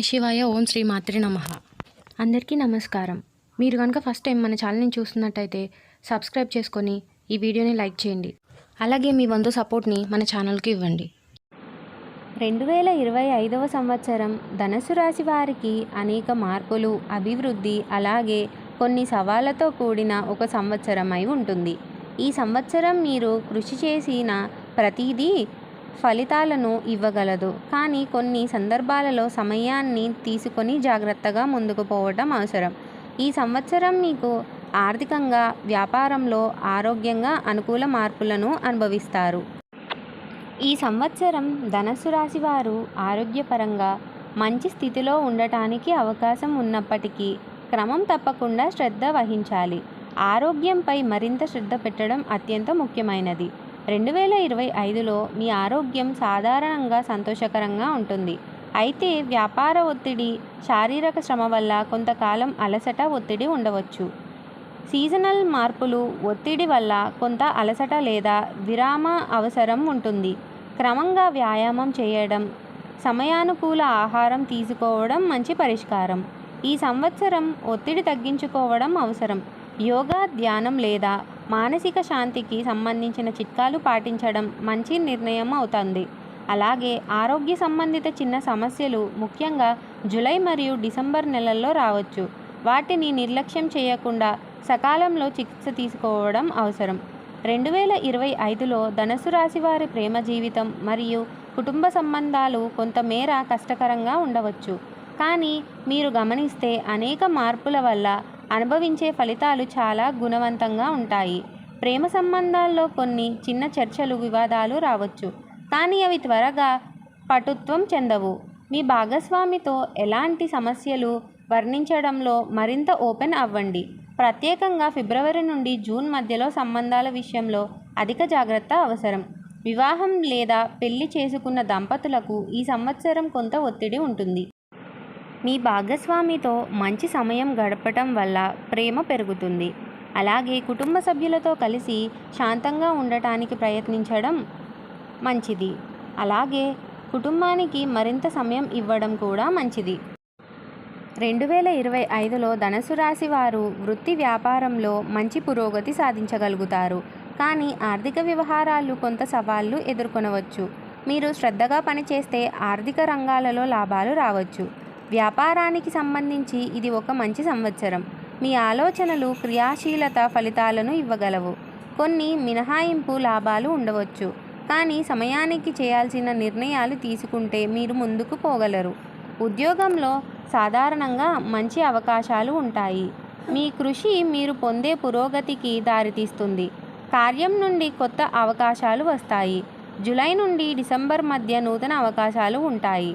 శివాయ ఓం శ్రీ మాత్రి నమ. అందరికీ నమస్కారం. మీరు కనుక ఫస్ట్ టైం మన ఛానల్ని చూస్తున్నట్టయితే సబ్స్క్రైబ్ చేసుకొని ఈ వీడియోని లైక్ చేయండి. అలాగే మీ వంతు సపోర్ట్ని మన ఛానల్కి ఇవ్వండి. రెండు వేల ఇరవై ఐదవ సంవత్సరం ధనుసు రాశి వారికి అనేక మార్పులు అభివృద్ధి అలాగే కొన్ని సవాళ్ళతో కూడిన ఒక సంవత్సరం అయి ఉంటుంది. ఈ సంవత్సరం మీరు కృషి చేసిన ప్రతిదీ ఫలితాలను ఇవ్వగలదు. కానీ కొన్ని సందర్భాలలో సమయాన్ని తీసుకొని జాగ్రత్తగా ముందుకు పోవటం అవసరం. ఈ సంవత్సరం మీకు ఆర్థికంగా వ్యాపారంలో ఆరోగ్యంగా అనుకూల మార్పులను అనుభవిస్తారు. ఈ సంవత్సరం ధనస్సు రాశి వారు ఆరోగ్యపరంగా మంచి స్థితిలో ఉండటానికి అవకాశం ఉన్నప్పటికీ క్రమం తప్పకుండా శ్రద్ధ వహించాలి. ఆరోగ్యంపై మరింత శ్రద్ధ పెట్టడం అత్యంత ముఖ్యమైనది. రెండు వేల ఇరవై ఐదులో మీ ఆరోగ్యం సాధారణంగా సంతోషకరంగా ఉంటుంది. అయితే వ్యాపార ఒత్తిడి శారీరక శ్రమ వల్ల కొంతకాలం అలసట ఒత్తిడి ఉండవచ్చు. సీజనల్ మార్పులు ఒత్తిడి వల్ల కొంత అలసట లేదా విరామ అవసరం ఉంటుంది. క్రమంగా వ్యాయామం చేయడం సమయానుకూల ఆహారం తీసుకోవడం మంచి పరిష్కారం. ఈ సంవత్సరం ఒత్తిడి తగ్గించుకోవడం అవసరం. యోగా ధ్యానం లేదా మానసిక శాంతికి సంబంధించిన చిట్కాలు పాటించడం మంచి నిర్ణయం అవుతుంది. అలాగే ఆరోగ్య సంబంధిత చిన్న సమస్యలు ముఖ్యంగా జూలై మరియు డిసెంబర్ నెలల్లో రావచ్చు. వాటిని నిర్లక్ష్యం చేయకుండా సకాలంలో చికిత్స తీసుకోవడం అవసరం. రెండు వేల ఇరవై ఐదులో ధనుసు రాశి వారి ప్రేమ జీవితం మరియు కుటుంబ సంబంధాలు కొంతమేర కష్టకరంగా ఉండవచ్చు. కానీ మీరు గమనిస్తే అనేక మార్పుల వల్ల అనుభవించే ఫలితాలు చాలా గుణవంతంగా ఉంటాయి. ప్రేమ సంబంధాల్లో కొన్ని చిన్న చర్చలు వివాదాలు రావచ్చు. కానీ అవి త్వరగా పటుత్వం చెందవు. మీ భాగస్వామితో ఎలాంటి సమస్యలు వర్ణించడంలో మరింత ఓపెన్ అవ్వండి. ప్రత్యేకంగా ఫిబ్రవరి నుండి జూన్ మధ్యలో సంబంధాల విషయంలో అధిక జాగ్రత్త అవసరం. వివాహం లేదా పెళ్ళి చేసుకున్న దంపతులకు ఈ సంవత్సరం కొంత ఒత్తిడి ఉంటుంది. మీ భాగస్వామితో మంచి సమయం గడపటం వల్ల ప్రేమ పెరుగుతుంది. అలాగే కుటుంబ సభ్యులతో కలిసి శాంతంగా ఉండటానికి ప్రయత్నించడం మంచిది. అలాగే కుటుంబానికి మరింత సమయం ఇవ్వడం కూడా మంచిది. రెండు వేల ఇరవై ఐదులో ధనసు రాశి వారు వృత్తి వ్యాపారంలో మంచి పురోగతి సాధించగలుగుతారు. కానీ ఆర్థిక వ్యవహారాలు కొంత సవాళ్ళు ఎదుర్కొనవచ్చు. మీరు శ్రద్ధగా పనిచేస్తే ఆర్థిక రంగాలలో లాభాలు రావచ్చు. వ్యాపారానికి సంబంధించి ఇది ఒక మంచి సంవత్సరం. మీ ఆలోచనలు క్రియాశీలత ఫలితాలను ఇవ్వగలవు. కొన్ని మినహాయింపు లాభాలు ఉండవచ్చు. కానీ సమయానికి చేయాల్సిన నిర్ణయాలు తీసుకుంటే మీరు ముందుకు పోగలరు. ఉద్యోగంలో సాధారణంగా మంచి అవకాశాలు ఉంటాయి. మీ కృషి మీరు పొందే పురోగతికి దారితీస్తుంది. కార్యం నుండి కొత్త అవకాశాలు వస్తాయి. జూలై నుండి డిసెంబర్ మధ్య నూతన అవకాశాలు ఉంటాయి.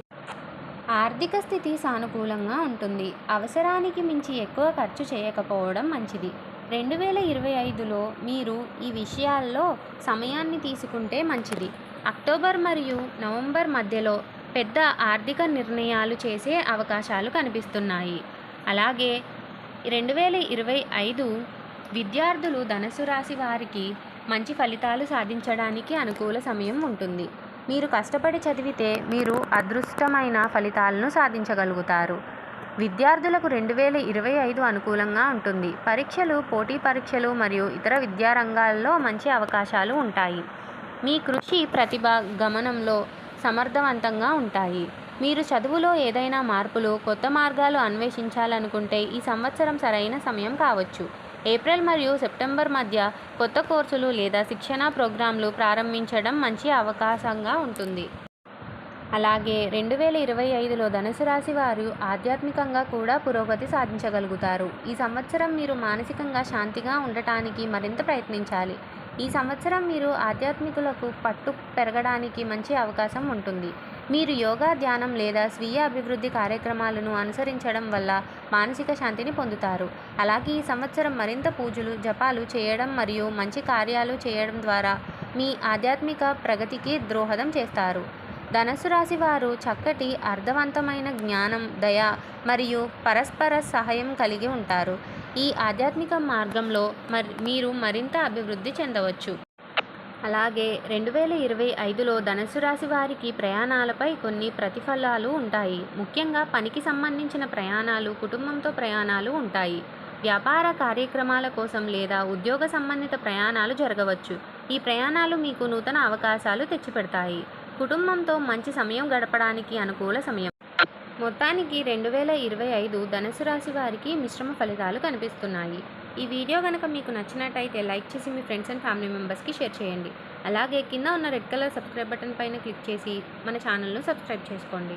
ఆర్థిక స్థితి సానుకూలంగా ఉంటుంది. అవసరానికి మించి ఎక్కువ ఖర్చు చేయకపోవడం మంచిది. రెండు వేల ఇరవై ఐదులో మీరు ఈ విషయాల్లో సమయాన్ని తీసుకుంటే మంచిది. అక్టోబర్ మరియు నవంబర్ మధ్యలో పెద్ద ఆర్థిక నిర్ణయాలు చేసే అవకాశాలు కనిపిస్తున్నాయి. అలాగే రెండు వేల ఇరవై ఐదు విద్యార్థులు ధనసు రాశి వారికి మంచి ఫలితాలు సాధించడానికి అనుకూల సమయం ఉంటుంది. మీరు కష్టపడి చదివితే మీరు అదృష్టమైన ఫలితాలను సాధించగలుగుతారు. విద్యార్థులకు రెండు వేల ఇరవై ఐదు అనుకూలంగా ఉంటుంది. పరీక్షలు పోటీ పరీక్షలు మరియు ఇతర విద్యారంగాల్లో మంచి అవకాశాలు ఉంటాయి. మీ కృషి ప్రతిభ గమనంలో సమర్థవంతంగా ఉంటాయి. మీరు చదువులో ఏదైనా మార్పులు కొత్త మార్గాలు అన్వేషించాలనుకుంటే ఈ సంవత్సరం సరైన సమయం కావచ్చు. ఏప్రిల్ మరియు సెప్టెంబర్ మధ్య కొత్త కోర్సులు లేదా శిక్షణా ప్రోగ్రాంలు ప్రారంభించడం మంచి అవకాశంగా ఉంటుంది. అలాగే రెండు వేల ఇరవై ఐదులో ధనుసు రాశి వారు ఆధ్యాత్మికంగా కూడా పురోగతి సాధించగలుగుతారు. ఈ సంవత్సరం మీరు మానసికంగా శాంతిగా ఉండటానికి మరింత ప్రయత్నించాలి. ఈ సంవత్సరం మీరు ఆధ్యాత్మికులకు పట్టు పెరగడానికి మంచి అవకాశం ఉంటుంది. మీరు యోగా ధ్యానం లేదా స్వీయ అభివృద్ధి కార్యక్రమాలను అనుసరించడం వల్ల మానసిక శాంతిని పొందుతారు. అలాగే ఈ సంవత్సరం మరింత పూజలు జపాలు చేయడం మరియు మంచి కార్యాలు చేయడం ద్వారా మీ ఆధ్యాత్మిక ప్రగతికి ద్రోహదం చేస్తారు. ధనస్సు రాశి వారు చక్కటి అర్థవంతమైన జ్ఞానం దయ మరియు పరస్పర సహాయం కలిగి ఉంటారు. ఈ ఆధ్యాత్మిక మార్గంలో మరి మీరు మరింత అభివృద్ధి చెందవచ్చు. అలాగే రెండు వేల ఇరవై ఐదులో ధనుసు రాశి వారికి ప్రయాణాలపై కొన్ని ప్రతిఫలాలు ఉంటాయి. ముఖ్యంగా పనికి సంబంధించిన ప్రయాణాలు కుటుంబంతో ప్రయాణాలు ఉంటాయి. వ్యాపార కార్యక్రమాల కోసం లేదా ఉద్యోగ సంబంధిత ప్రయాణాలు జరగవచ్చు. ఈ ప్రయాణాలు మీకు నూతన అవకాశాలు తెచ్చిపెడతాయి. కుటుంబంతో మంచి సమయం గడపడానికి అనుకూల సమయం. మొత్తానికి రెండు వేల ఇరవై ఐదు ధనుసు రాశి వారికి మిశ్రమ ఫలితాలు కనిపిస్తున్నాయి. ఈ వీడియో కనుక మీకు నచ్చినట్టయితే లైక్ చేసి మీ ఫ్రెండ్స్ అండ్ ఫ్యామిలీ మెంబర్స్కి షేర్ చేయండి. అలాగే కింద ఉన్న రెడ్ కలర్ సబ్స్క్రైబ్ బటన్ పైన క్లిక్ చేసి మన ఛానల్ను సబ్స్క్రైబ్ చేసుకోండి.